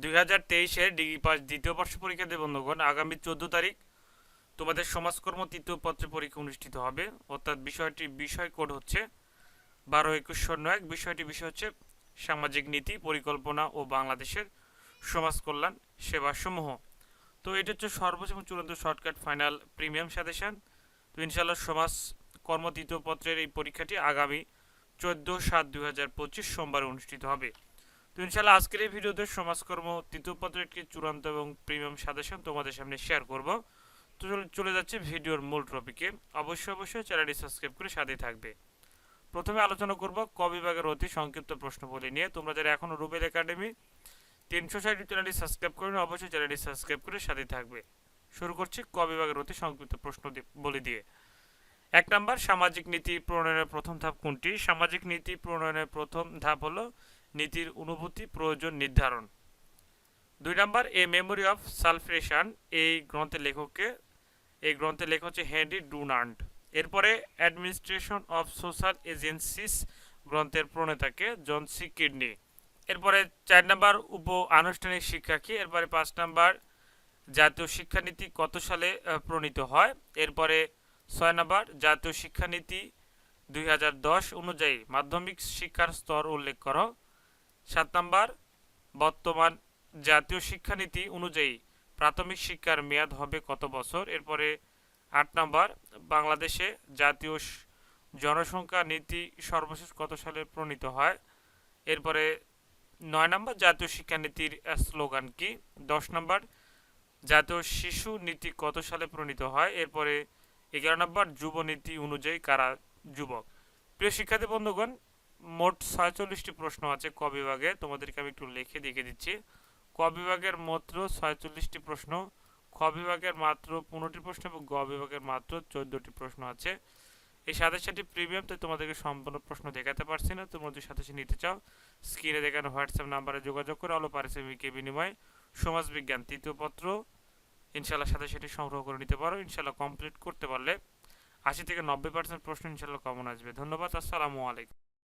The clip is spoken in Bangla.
দুই হাজার তেইশের ডিগ্রি পাস দ্বিতীয় বর্ষ পরীক্ষাতে বন্ধুগণ, আগামী চোদ্দ তারিখ তোমাদের সমাজকর্ম তৃতীয় পত্রে পরীক্ষা অনুষ্ঠিত হবে। অর্থাৎ বিষয়টি বিষয় কোড হচ্ছে বারো একুশ শূন্য এক। বিষয়টি বিষয় হচ্ছে সামাজিক নীতি, পরিকল্পনা ও বাংলাদেশের সমাজ কল্যাণ সেবাসমূহ। তো এটা হচ্ছে সর্বোচ্চ এবং চূড়ান্ত শর্টকাট ফাইনাল প্রিমিয়াম সাজেশন। তো ইনশাল্লাহ সমাজ কর্ম তৃতীয় পত্রের এই পরীক্ষাটি আগামী চোদ্দ সাত দুই সোমবার অনুষ্ঠিত হবে। তো ইনশাল্লাহ আজকের এই ভিডিওতে সমাজকর্ম তৃতীয় পত্রের একটি চূড়ান্ত এবং প্রিমিয়াম সাজেশন তোমাদের সামনে শেয়ার করব। তো চলে- যাচ্ছে ভিডিওর মূল টপিকে অবশ্যই অবশ্যই চ্যানেলটি সাবস্ক্রাইব করে সাথেই থাকবে। প্রথমে আলোচনা করব ক বিভাগের অতি সংক্ষিপ্ত প্রশ্নবলী নিয়ে। তোমরা যারা এখনও রুবেল একাডেমি তিনশো ষাট চ্যানেলটি সাবস্ক্রাইব করে নাও, অবশ্যই চ্যানেলটি সাবস্ক্রাইব করে সাথেই থাকবে। শুরু করছি ক বিভাগের অতি সংক্ষিপ্ত প্রশ্ন বলে দিয়ে। এক নাম্বার সামাজিক নীতি প্রণয়নের প্রথম ধাপ কোনটি? সামাজিক নীতি প্রণয়নের প্রথম ধাপ হলো নীতির অনুভূতি, প্রয়োজন নির্ধারণ। দুই number a memory of Solferino এই গ্রন্থের লেখককে, এই গ্রন্থের লেখক হচ্ছে হেনরি ডুনান্ড। এরপরে অ্যাডমিনিস্ট্রেশন অফ সোশ্যাল এজেন্সিস গ্রন্থের প্রণেতাকে, জন সি কিডনি। এরপরে, চার নাম্বার উপ আনুষ্ঠানিক শিক্ষা কি? এরপরে, পাঁচ নাম্বার, জাতীয় শিক্ষানীতি কত সালে প্রণীত হয়? এরপরে, ছয় নাম্বার, জাতীয় শিক্ষানীতি দুই হাজার দশ অনুযায়ী মাধ্যমিক শিক্ষার স্তর উল্লেখ করো। সাত নাম্বার, বর্তমান জাতীয় শিক্ষানীতি অনুযায়ী প্রাথমিক শিক্ষার মেয়াদ হবে কত বছর? এরপরে আট নাম্বার, বাংলাদেশে জাতীয় জনসংখ্যা নীতি সর্বশেষ কত সালে প্রণীত হয়? এরপরে নয় নম্বর, জাতীয় শিক্ষানীতির স্লোগান কি? দশ নম্বর, জাতীয় শিশু নীতি কত সালে প্রণীত হয়? এরপরে এগারো নম্বর, যুব নীতি অনুযায়ী কারা যুবক? প্রিয় শিক্ষার্থী বন্ধুগণ মোট ছয়চল্লিশটি প্রশ্ন আছে ক বিভাগে, তোমাদেরকে আমি একটু লিখে দেখে দিচ্ছি। ক বিভাগের মাত্র ছয়চল্লিশটি প্রশ্ন, খ বিভাগের মাত্র পনেরোটি প্রশ্ন এবং গ বিভাগের মাত্র চোদ্দটি প্রশ্ন আছে। এই সাথে সাথে প্রিমিয়াম তো তোমাদেরকে সম্পূর্ণ প্রশ্ন দেখাতে পারছি না। তোমরা যদি সাথে নিতে চাও স্ক্রিনে দেখানো হোয়াটসঅ্যাপ নাম্বারে যোগাযোগ করে আলো পারিশ্রমিকের বিনিময়ে সমাজবিজ্ঞান তৃতীয় পত্র ইনশাল্লাহ সাথে সংগ্রহ করে নিতে পারো। ইনশাল্লাহ কমপ্লিট করতে পারলে আশি থেকে নব্বই পার্সেন্ট প্রশ্ন ইনশাল্লাহ কমন আসবে। ধন্যবাদ, আসসালামু আলাইকুম।